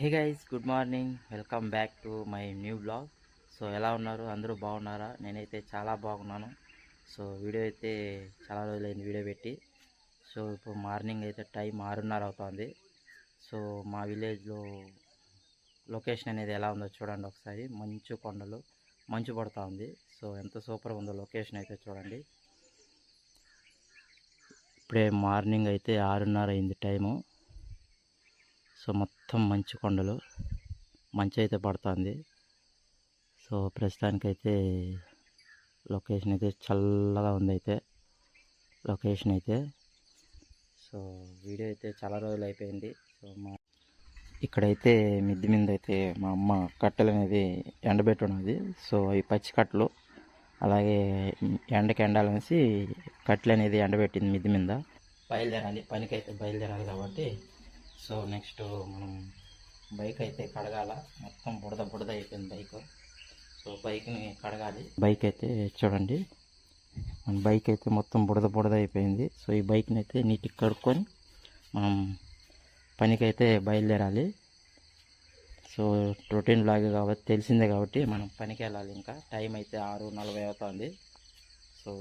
Hey guys good morning welcome back to my new blog so ఎలా ఉన్నారు? అందరూ బాగున్నారా? నేనైతే చాలా బాగున్నాను. సో వీడియో అయితే చాలా రోజులైంది వీడియో పెట్టి. సో ఇప్పుడు మార్నింగ్ అయితే టైం ఆరున్నర అవుతుంది. సో మా విలేజ్లో లొకేషన్ అనేది ఎలా ఉందో చూడండి ఒకసారి. మంచు కొండలు మంచు పడుతూ ఉంది. సో ఎంత సూపర్ ఉందో లొకేషన్ అయితే చూడండి. ఇప్పుడే మార్నింగ్ అయితే ఆరున్నర అయింది టైము. సో మొత్తం మంచు కొండలు. మంచు అయితే పడుతుంది. సో ప్రస్తుతానికైతే లొకేషన్ అయితే చల్లగా ఉంది అయితే లొకేషన్ అయితే. సో వీడియో అయితే చాలా రోజులు అయిపోయింది. సో మా ఇక్కడైతే మిద్ది మీద అయితే మా అమ్మ కట్టెలు అనేది ఎండబెట్టున్నది. సో ఈ పచ్చి కట్టలు. అలాగే ఎండకి ఎండాలనేసి కట్టెలు అనేది ఎండబెట్టింది మిద్ది మీద. బయలుదేరాలి. పనికైతే బయలుదేరాలి కాబట్టి సో నెక్స్ట్ మనం బైక్ అయితే కడగాల. మొత్తం బుడద బుడద అయిపోయింది బైక్. సో బైక్ని కడగాలి. బైక్ అయితే చూడండి. మన బైక్ అయితే మొత్తం బుడద బుడద అయిపోయింది. సో ఈ బైక్ని అయితే నీట్గా కడుక్కొని మనం పనికైతే బయలుదేరాలి. సో రొటీన్ బ్లాగ్ కాబట్టి తెలిసిందే కాబట్టి మనం పనికి వెళ్ళాలి ఇంకా. టైం అయితే ఆరు నలభై అవుతుంది. సో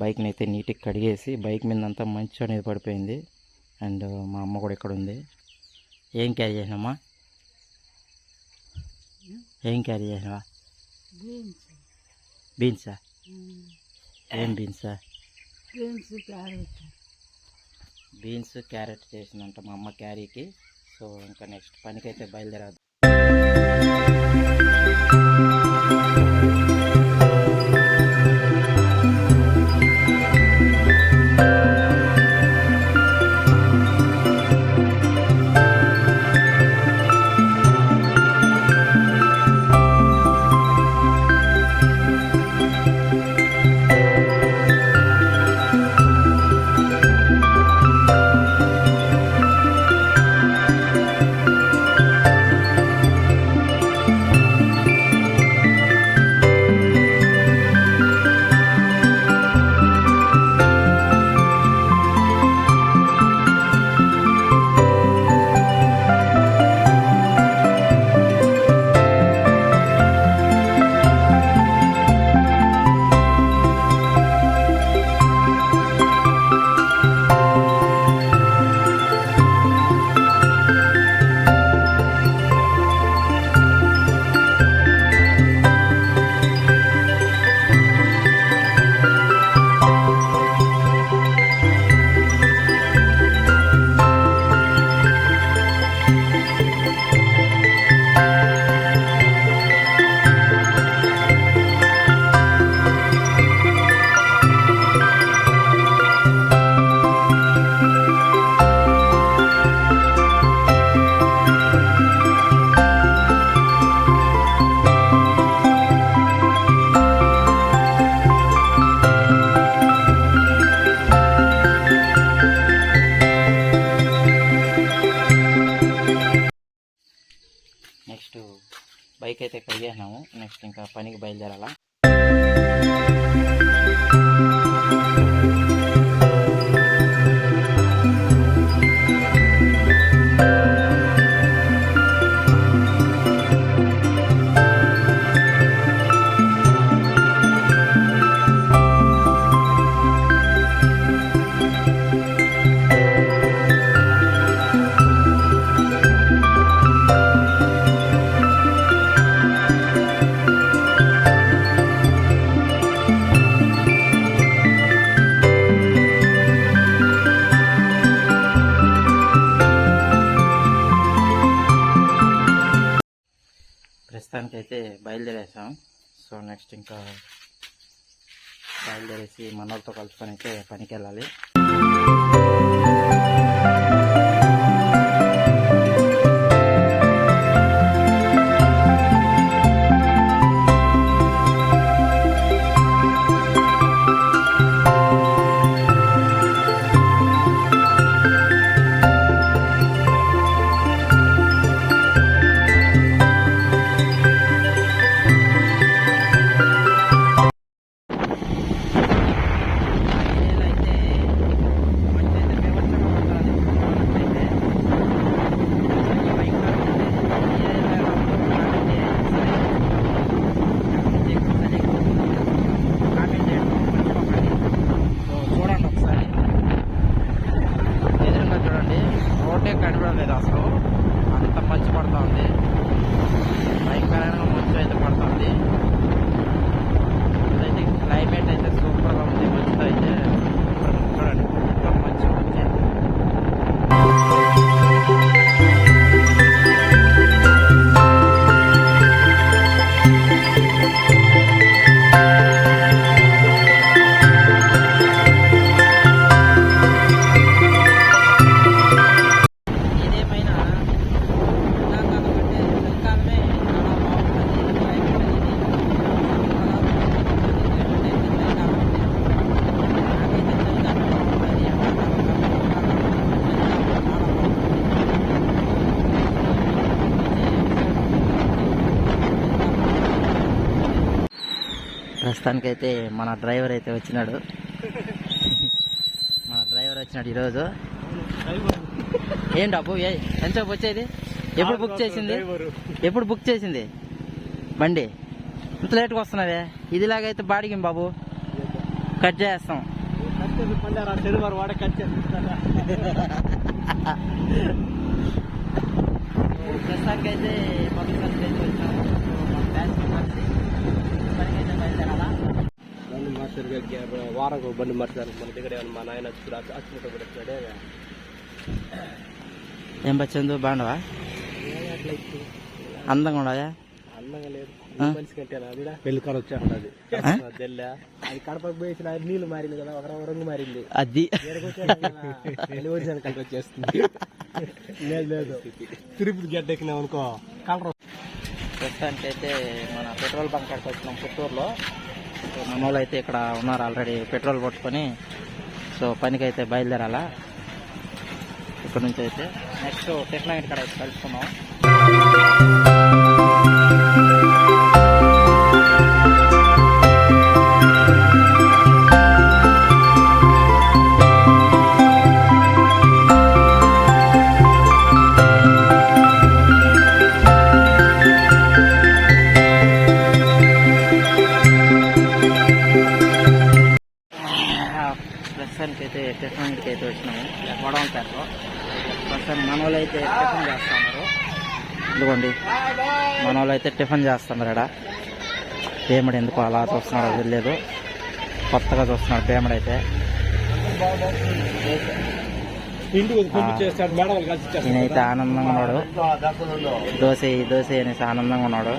బైక్ని అయితే నీట్గా కడిగేసి బైక్ మీద అంతా మంచు అనేది పడిపోయింది. అండ్ మా అమ్మ కూడా ఇక్కడ ఉంది. ఏం క్యారీ చేసినామా ఏం క్యారీ చేసినావా? బీన్స్. బీన్సా? ఏం బీన్సా? Beans carrot. బీన్స్ క్యారెట్ చేసిందంట మా అమ్మ క్యారీకి సో ఇంకా నెక్స్ట్ పనికైతే బయలుదేరాదు. బయలుదేరేసాం సో నెక్స్ట్ ఇంకా బయలుదేరేసి మనోళ్ళతో కలుసుకొని అయితే పనికి వెళ్ళాలి అయితే మన డ్రైవర్ అయితే వచ్చినాడు. మన డ్రైవర్ వచ్చినాడు ఈరోజు. ఏం డబ్బు ఏ ఎంతసేపు వచ్చేది? ఎప్పుడు బుక్ చేసింది? ఎప్పుడు బుక్ చేసింది? బండి. ఇంత లేట్గా వస్తున్నావే. ఇదిలాగైతే బాడిగిం బాబు. కట్ చేస్తాం. ప్రస్తుతానికి అయితే పబ్లిక్ అయితే వచ్చాము మన బ్యాచ్ మెంబర్స్ పనికి అయితే బయలుదేరాలా బండి మార్చారు వారం బండి మార్చారు. మన దగ్గర ఏమన్నా మా నాయన అచ్చినట్టు కూడా వచ్చాడే ఏం బచ్చందు బాగుండవా అట్లా ఇచ్చి అందంగా ఉండవా అందంగా లేదు? మనిషి కంటే అది పెళ్ళి కారు వచ్చాడు అది? తెల్ల. అది కడపకు పోయేసిన నీళ్ళు మారింది కదా ఒక రంగు మారింది. అది. కలర్ వచ్చేస్తుంది. లేదు లేదు. తిరుపతి గడ్డ ఎక్కినాం అనుకో. కలర్ ప్రస్తుతానికి అయితే మన పెట్రోల్ బంక్ కాడికి వచ్చినాం పుత్తూరులో. మన అయితే ఇక్కడ ఉన్నారు ఆల్రెడీ పెట్రోల్ పట్టుకొని. సో పనికి అయితే బయలుదేరాలా? ఇక్కడ నుంచి అయితే నెక్స్ట్ టెక్నాలజీ కాడ అయితే కలుసుకున్నాం అయితే టెక్నాలజీకి అయితే వచ్చినాము. వడవంతారు ప్రస్తుతానికి మన వాళ్ళు అయితే టిఫిన్ చేస్తున్నారు. ఇదిగోండి. మన వాళ్ళు అయితే టిఫిన్ చేస్తున్నారు ఇక్కడ పేమెంట్ ఎందుకు అలా చూస్తున్నారో తెలియదు. కొత్తగా చూస్తున్నారు పేమెంట్ అయితే. ఇంటికి ఈయనైతే ఆనందంగా ఉన్నాడు. దోశ దోశ అనేసి ఆనందంగా ఉన్నాడు.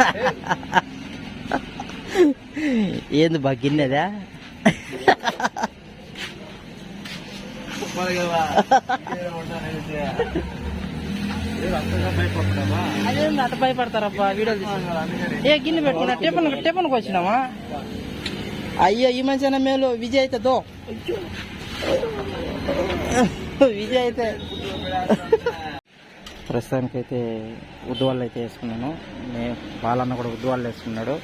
ఏంది బా గిన్నెదా? అదేంది అట్ట భయపడతారబ్బా వీడియోలు ఏ గిన్నె పెట్టుకున్నా? టిఫిన్ టిఫిన్కి వచ్చినామా అయ్యో ఈ మంచి మేలు. విజయ్ అయితే దో. విజయ్ అయితే. ప్రస్తుతానికి అయితే ఉద్దువాళ్ళు అయితే వేసుకున్నాను. వాళ్ళన్న కూడా ఉద్దువాళ్ళు వేసుకున్నాడు.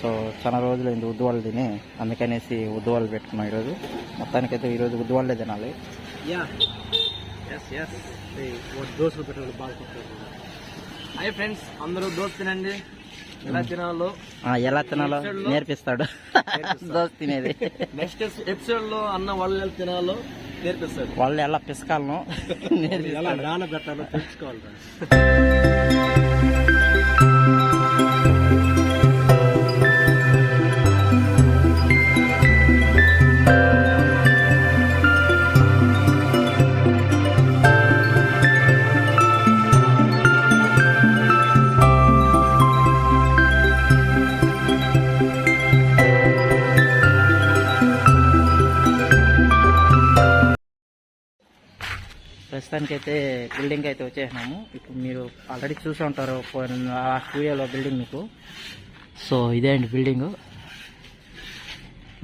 సో చాలా రోజులు అయింది ఉద్దువాళ్ళు తిని. అందుకనేసి ఉద్దువాళ్ళు పెట్టుకున్నాం ఈరోజు. మొత్తానికైతే ఈరోజు ఉద్దువాళ్ళే తినాలి. యా ఎస్ ఎస్ దోశలు పెట్టాలి బాగా హాయ్ ఫ్రెండ్స్ అందరూ దోశ తినండి. ఎలా తినాలో? ఎలా తినాలో నేర్పిస్తాడు. దోశ తినేది. నెక్స్ట్ ఎపిసోడ్లో అన్న వాళ్ళు ఎలా తినాలో నేర్పిస్తాడు. వాళ్ళు ఎలా పిసకాలను నేర్పిస్తాడు. ఎలా నానబెట్టాలో తెలుసుకోవాలి ప్రస్తుతానికైతే బిల్డింగ్ అయితే వచ్చేసినాము. ఇప్పుడు మీరు ఆల్రెడీ చూసి ఉంటారు లాస్ట్ వీడియోలో బిల్డింగ్ మీకు. సో ఇదే అండి బిల్డింగ్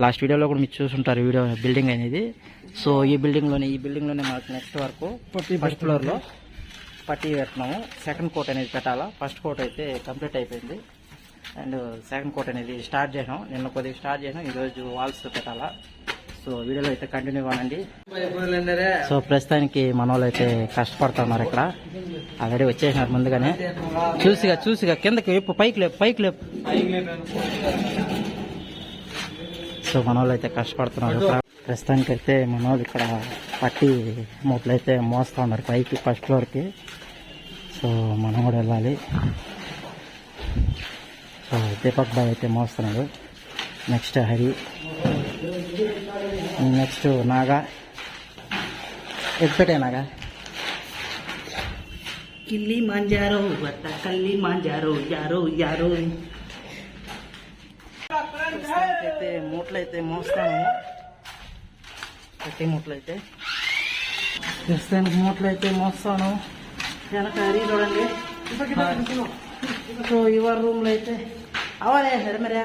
లాస్ట్ వీడియోలో కూడా మీరు చూసుంటారు వీడియో బిల్డింగ్ అనేది. సో ఈ బిల్డింగ్లోనే ఈ బిల్డింగ్లోనే మనకు నెక్స్ట్ వరకు ఫస్ట్ ఫ్లోర్లో పట్టి పెడుతున్నాము సెకండ్ కోట్ అనేది పెట్టాలా ఫస్ట్ కోట్ అయితే కంప్లీట్ అయిపోయింది. అండ్ సెకండ్ కోట్ అనేది స్టార్ట్ చేసాం నిన్న కొద్దిగా స్టార్ట్ చేసాం ఈరోజు వాల్స్ పెట్టాలా సో వీడియోలో అయితే కంటిన్యూ అవ్వండి సో ప్రస్తుతానికి మన వాళ్ళు అయితే కష్టపడుతున్నారు ఇక్కడ. ఆల్రెడీ వచ్చేసినారు ముందుగానే. చూసిగా చూసిగా కిందకి లేపు పైకి లేపు పైకి లేపు. సో మన వాళ్ళు అయితే కష్టపడుతున్నారు. ప్రస్తుతానికైతే మన వాళ్ళు ఇక్కడ పట్టి మూటలు అయితే మోస్తూ ఉన్నారు పైకి ఫస్ట్ ఫ్లోర్కి సో మనం కూడా వెళ్ళాలి. సో దీపక్ బాయ్ అయితే మోస్తున్నాడు. నెక్స్ట్ హరి. నెక్స్ట్ నాగా ఎత్తుపెట్టే నాగా కిల్లి మాంజారో వట్ట కల్లి మాంజారో యారో యారో అయితే మూటలు అయితే మోస్తాను పట్టి మూటలు అయితే ప్రస్తుతానికి మూటలు అయితే మోస్తాను వెనక హరి చూడండి సో ఇవర్ రూమ్లో అయితే అవ్వలే సరే మరి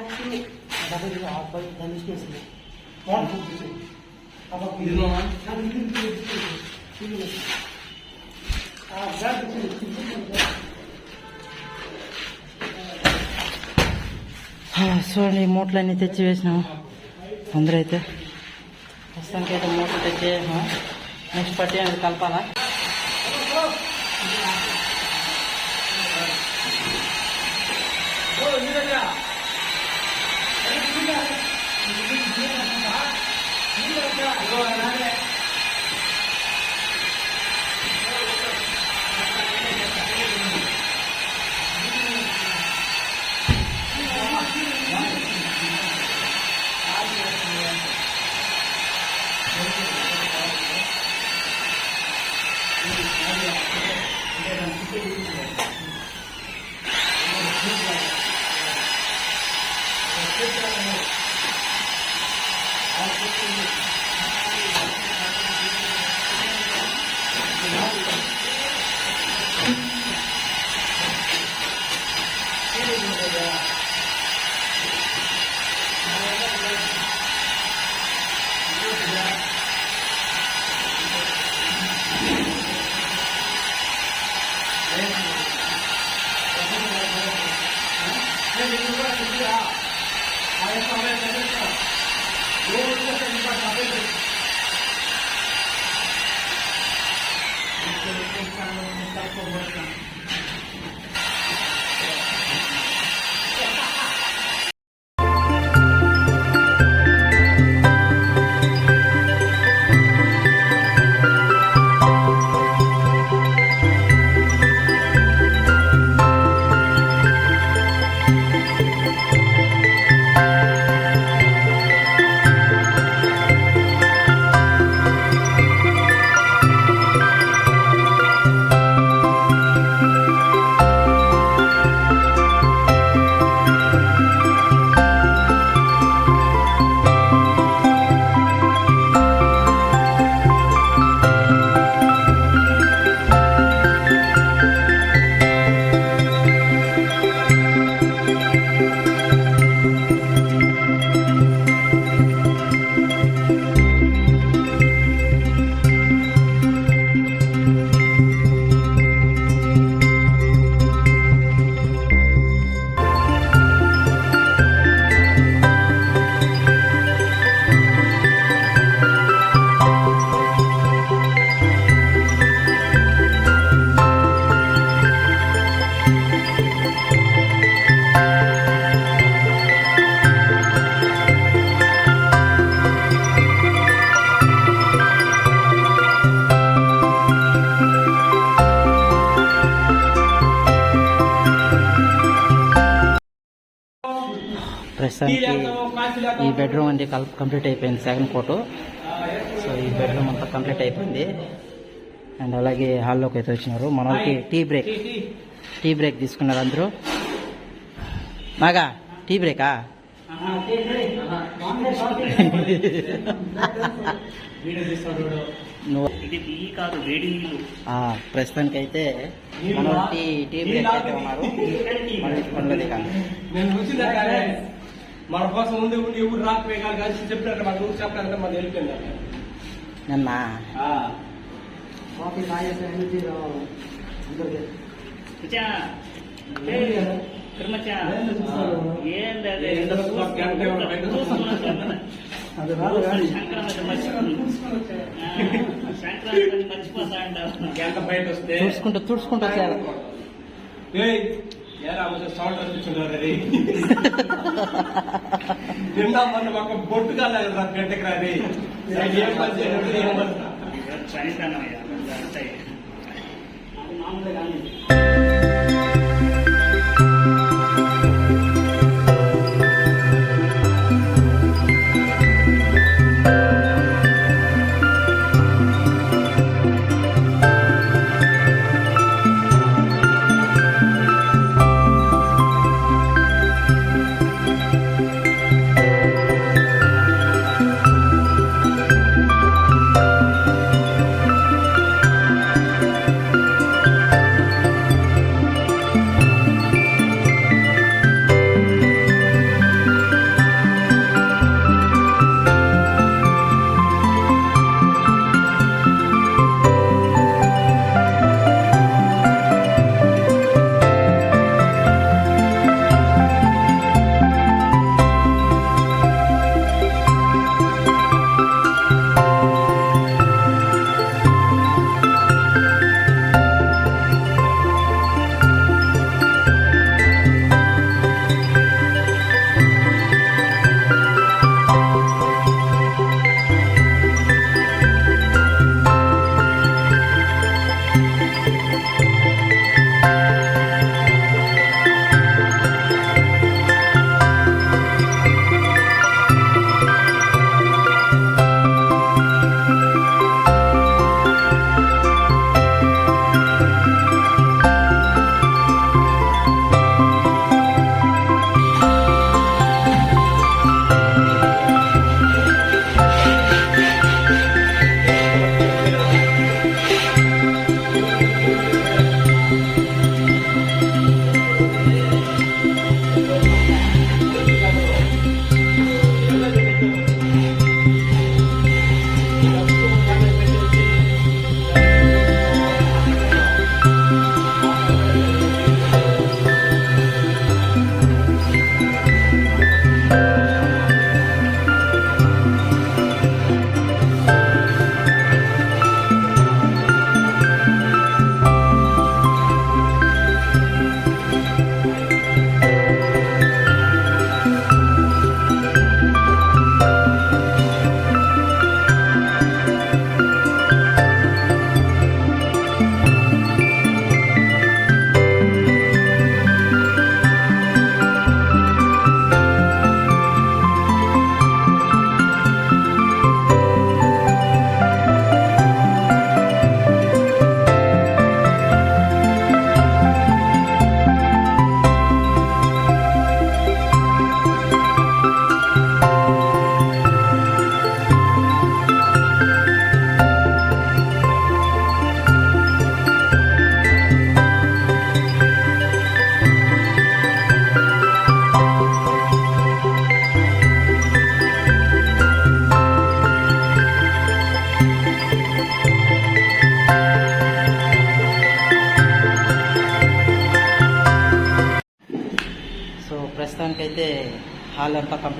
చూడండి ఈ మూటలన్నీ తెచ్చి వేసినాము అందరూ అయితే ప్రస్తుతానికి అయితే మూటలు తెచ్చి వేసినాము నెక్స్ట్ పట్టి అనేది కలపాలా ఈ బెడ్రూమ్ అండి కల్- కంప్లీట్ అయిపోయింది సెకండ్ ఫోటో సో ఈ బెడ్రూమ్ అంతా కంప్లీట్ అయిపోయింది. అండ్ అలాగే హాల్లోకి అయితే వచ్చినారు. మన వాళ్ళకి టీ బ్రేక్ టీ బ్రేక్ తీసుకున్నారు అందరూ. బాగా టీ బ్రేకా నువ్వు ఇది టీ కాదు వేడి నీళ్ళు. ఆ, ప్రస్తుతానికైతే మన వాళ్ళు టీ టీ బ్రేక్ అయితే ఉన్నారు. మన కోసం ఉంది ఉండి ఎవరు రాకపోయాలి కానీ చెప్పినట్టు మన ఊరు చెప్పాలంటే మన వెళ్ళిపోయింది నిన్న మచ్చా మచ్చా ఏంది అది. గంట ఏమన్నా బయట సంక్రాంతి మర్చిపోను సంక్రాంతి మర్చిపోతా అంటావు గంట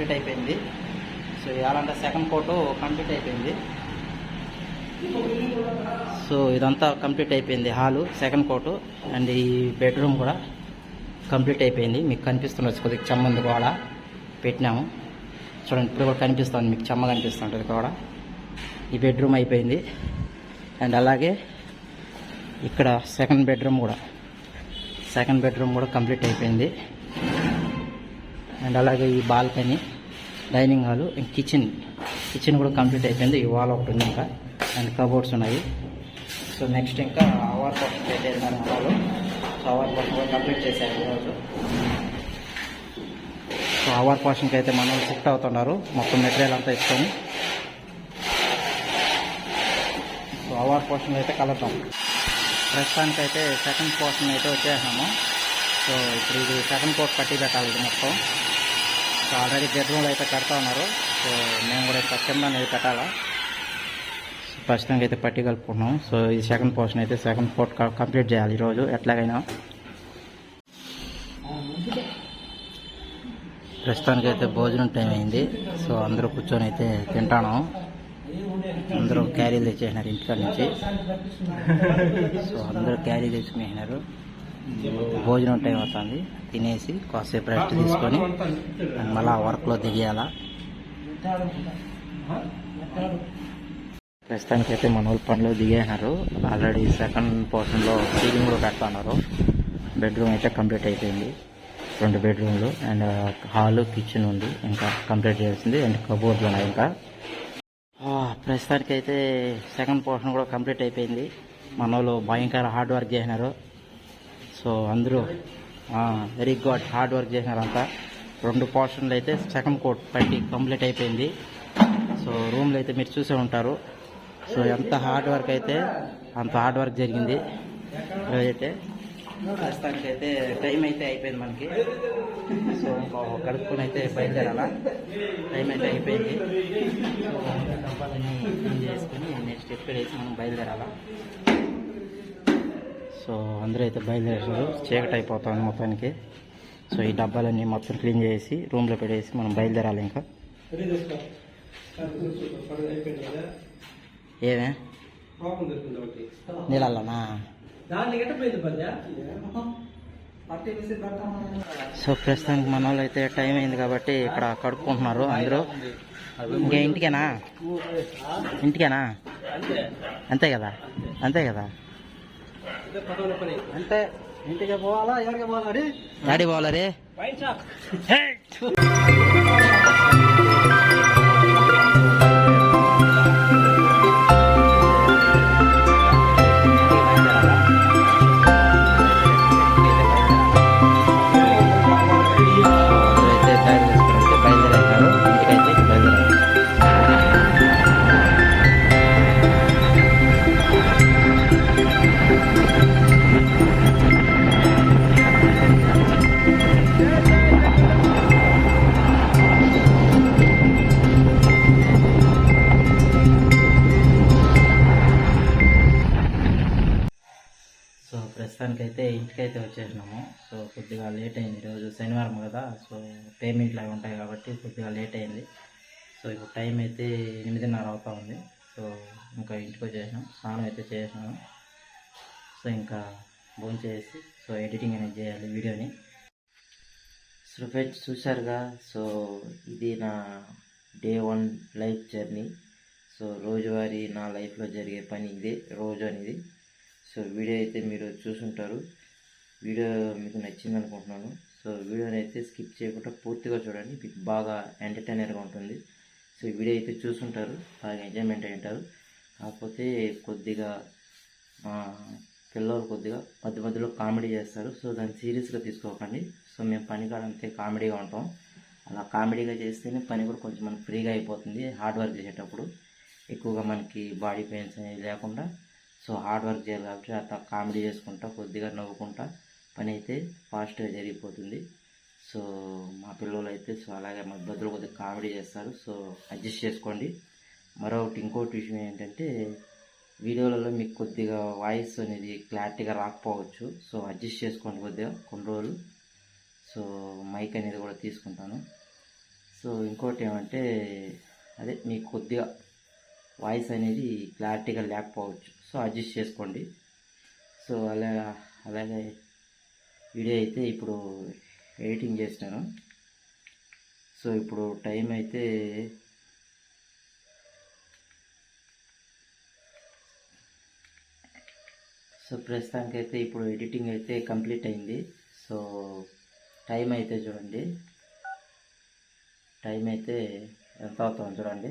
కంప్లీట్ అయిపోయింది. సో ఇవాళంటే సెకండ్ కోటు కంప్లీట్ అయిపోయింది. సో ఇదంతా కంప్లీట్ అయిపోయింది హాలు సెకండ్ కోటు అండ్ ఈ బెడ్రూమ్ కూడా కంప్లీట్ అయిపోయింది. మీకు కనిపిస్తుండొచ్చు కొద్దిగా చెమ్మంది గోడ. పెట్టినాము. చూడండి ఇప్పుడు కూడా కనిపిస్తుంది. మీకు చెమ్మ కనిపిస్తుంటుంది గోడ. ఈ బెడ్రూమ్ అయిపోయింది. అండ్ అలాగే ఇక్కడ సెకండ్ బెడ్రూమ్ కూడా. సెకండ్ బెడ్రూమ్ కూడా కంప్లీట్ అయిపోయింది. అండ్ అలాగే ఈ బాల్కనీ. డైనింగ్ హాలు ఇంకా కిచెన్. కిచెన్ కూడా కంప్లీట్ అయిపోయింది. ఈ వాల్ ఒకటి ఉంది ఇంకా. అండ్ కబోర్డ్స్ ఉన్నాయి. సో నెక్స్ట్ ఇంకా అవర్ పోర్షన్ పెట్టేది మన హాలు సో అవర్ పోర్షన్ కూడా కంప్లీట్ చేశారు ఈరోజు. సో అవర్ పోర్షన్కి అయితే మన వాళ్ళు షిఫ్ట్ అవుతున్నారు. మొత్తం మెటీరియల్ అంతా ఇస్తాము సో అవర్ పోర్షన్ అయితే కలుద్దాం. ప్రస్తుతానికి అయితే సెకండ్ పోర్షన్ అయితే వచ్చేసాము సో ఇప్పుడు ఇది సెకండ్ కోట్ కట్టి పెట్టాలి మొత్తం. సో ఆల్రెడీ బెడ్రూమ్లో అయితే కడతా ఉన్నారు. సో మేము కూడా ఇక్కడ అనేది పెట్టాలా ప్రస్తుతానికి అయితే పట్టి కలుపుకుంటున్నాం. సో ఈ సెకండ్ పోర్షన్ అయితే సెకండ్ కోట్ కంప్లీట్ చేయాలి ఈరోజు ఎట్లాగైనా. ప్రస్తుతానికి అయితే భోజనం టైం అయింది. సో అందరూ కూర్చొని అయితే తింటాను. అందరూ క్యారీలు తెచ్చేసినారు ఇంటికాడ నుంచి. సో అందరూ క్యారీ తెచ్చుకునేసినారు భోజనం టైం అవుతుంది. తినేసి కాసేపు రెస్ట్ తీసుకొని మళ్ళీ వర్క్లో దిగేయాలా? ప్రస్తుతానికి అయితే మన వాళ్ళు పనిలో దిగేసినారు ఆల్రెడీ సెకండ్ పోర్షన్లో సీలింగ్ కూడా పెడతాన్నారు బెడ్రూమ్ అయితే కంప్లీట్ అయిపోయింది. రెండు బెడ్రూమ్లు అండ్ హాల్ కిచెన్ ఉంది. ఇంకా కంప్లీట్ చేయాల్సింది అండ్ కబోర్డ్లు ఉన్నాయి ఇంకా. ప్రస్తుతానికి అయితే సెకండ్ పోర్షన్ కూడా కంప్లీట్ అయిపోయింది. మన వాళ్ళు భయంకర హార్డ్ వర్క్ చేసినారు సో అందరూ వెరీ గుడ్ హార్డ్ వర్క్ చేసినారంతా. రెండు పోర్షన్లు అయితే సెకండ్ కోట్ పట్టి కంప్లీట్ అయిపోయింది. సో రూమ్లు అయితే మీరు చూసే ఉంటారు. సో ఎంత హార్డ్ వర్క్ అయితే అంత హార్డ్ వర్క్ జరిగింది. అయితే ప్రస్తుతానికి అయితే టైం అయితే అయిపోయింది మనకి. సో ఇంకో గడుపుకొని అయితే బయలుదేరాలా? టైం అయితే అయిపోయింది. సో డబ్బాలన్నీ చేసుకొని నెక్స్ట్ ఎక్కడేసి మనం బయలుదేరాలా? సో అందరూ అయితే బయలుదేరారు చీకటి అయిపోతుంది మొత్తానికి. సో ఈ డబ్బాలన్నీ మొత్తం క్లీన్ చేసి రూమ్లో పెట్టేసి మనం బయలుదేరాలి ఇంకా. ఏమే? నీళ్ళనా సో ప్రస్తుతానికి మన వాళ్ళు అయితే టైం అయింది కాబట్టి ఇక్కడ కడుక్కుంటున్నారు అందరూ. ఇంకా ఇంటికేనా? ఇంటికేనా? అంతే కదా? అంతే కదా? అంటే ఇంటికి పోవాలా ఎక్కడికి పోవాలా డాడీ? పోవాలా రే? వచ్చేసినాము. సో కొద్దిగా లేట్ అయింది. ఈరోజు శనివారం కదా సో పేమెంట్లు అవి ఉంటాయి కాబట్టి కొద్దిగా లేట్ అయింది. సో ఇప్పుడు టైం అయితే ఎనిమిదిన్నర అవుతా ఉంది. సో ఇంకా ఇంటికి వచ్చేసినాం. స్నానం అయితే చేసినాము సో ఇంకా భోజనం చేసి సో ఎడిటింగ్ అనేది చేయాలి వీడియోని. సో ఫ్రెండ్స్ చూసారుగా సో ఇది నా day one life journey so రోజువారీ నా లైఫ్లో జరిగే పని ఇదే రోజు అనేది. సో వీడియో అయితే మీరు చూసుంటారు. వీడియో మీకు నచ్చింది అనుకుంటున్నాను సో వీడియోని అయితే స్కిప్ చేయకుండా పూర్తిగా చూడండి. మీకు బాగా ఎంటర్టైనర్గా ఉంటుంది. సో వీడియో అయితే చూసుంటారు బాగా ఎంజాయ్మెంట్ అయి ఉంటారు కాకపోతే కొద్దిగా పిల్లలు కొద్దిగా మధ్య మధ్యలో కామెడీ చేస్తారు. సో దాన్ని సీరియస్గా తీసుకోకండి. సో మేము పని కాడ కామెడీగా ఉంటాం. అలా కామెడీగా చేస్తేనే పని కూడా కొంచెం మనకు ఫ్రీగా అయిపోతుంది. హార్డ్ వర్క్ చేసేటప్పుడు ఎక్కువగా మనకి బాడీ పెయిన్స్ అనేది లేకుండా. సో హార్డ్ వర్క్ చేయాలి కాబట్టి అట్లా కామెడీ చేసుకుంటా కొద్దిగా నవ్వుకుంటా. పని అయితే ఫాస్ట్గా జరిగిపోతుంది. సో మా పిల్లలు అయితే సో అలాగే మా బదులు కొద్దిగా కామెడీ చేస్తారు. సో అడ్జస్ట్ చేసుకోండి. మరొకటి ఇంకోటి విషయం ఏంటంటే వీడియోలలో మీకు కొద్దిగా వాయిస్ అనేది క్లారిటీగా రాకపోవచ్చు. సో అడ్జస్ట్ చేసుకోండి కొద్దిగా కొన్ని రోజులు. సో మైక్ అనేది కూడా తీసుకుంటాను. సో ఇంకోటి ఏమంటే అదే మీకు కొద్దిగా వాయిస్ అనేది క్లారిటీగా లేకపోవచ్చు. సో అడ్జస్ట్ చేసుకోండి. సో అలా అలాగే వీడియో అయితే ఇప్పుడు ఎడిటింగ్ చేసినాను సో ఇప్పుడు టైం అయితే సో ప్రస్తుతానికైతే ఇప్పుడు ఎడిటింగ్ అయితే కంప్లీట్ అయింది. సో టైం అయితే చూడండి. టైం అయితే ఎంత అవుతుంది చూడండి.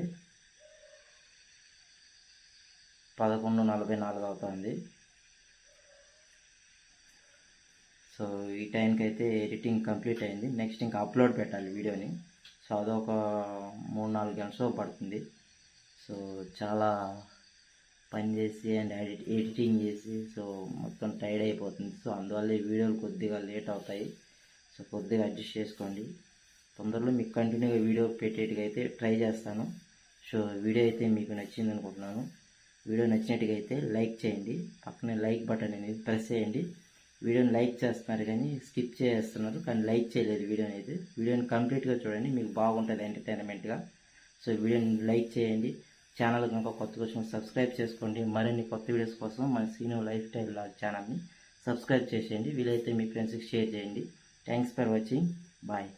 పదకొండు నలభై నాలుగు అవుతుంది. సో ఈ టైంకి అయితే ఎడిటింగ్ కంప్లీట్ అయింది. నెక్స్ట్ ఇంకా అప్లోడ్ పెట్టాలి వీడియోని. సో అదొక మూడు నాలుగు గంటలు పడుతుంది. సో చాలా పని చేసి అండ్ ఎడిట్ ఎడిటింగ్ చేసి సో మొత్తం టైర్డ్ అయిపోతుంది. సో అందువల్ల ఈ వీడియోలు కొద్దిగా లేట్ అవుతాయి. సో కొద్దిగా అడ్జస్ట్ చేసుకోండి. తొందరలో మీకు కంటిన్యూగా వీడియో పెట్టేట్టుగా అయితే ట్రై చేస్తాను. సో వీడియో అయితే మీకు నచ్చింది అనుకుంటున్నాను వీడియో నచ్చినట్టుగా అయితే లైక్ చేయండి. పక్కనే లైక్ బటన్ అనేది ప్రెస్ చేయండి. వీడియోని లైక్ చేస్తున్నారు కానీ స్కిప్ చేస్తున్నారు కానీ లైక్ చేయలేదు వీడియోని అయితే వీడియోని కంప్లీట్గా చూడండి మీకు బాగుంటుంది ఎంటర్టైన్మెంట్గా. సో వీడియోని లైక్ చేయండి. ఛానల్ కనుక కొత్త కోసం సబ్స్క్రైబ్ చేసుకోండి. మరిన్ని కొత్త వీడియోస్ కోసం మన సీనియర్ లైఫ్ స్టైల్ ఛానల్ని సబ్స్క్రైబ్ చేసేయండి. వీలైతే మీ ఫ్రెండ్స్కి షేర్ చేయండి. Thanks for watching. బాయ్.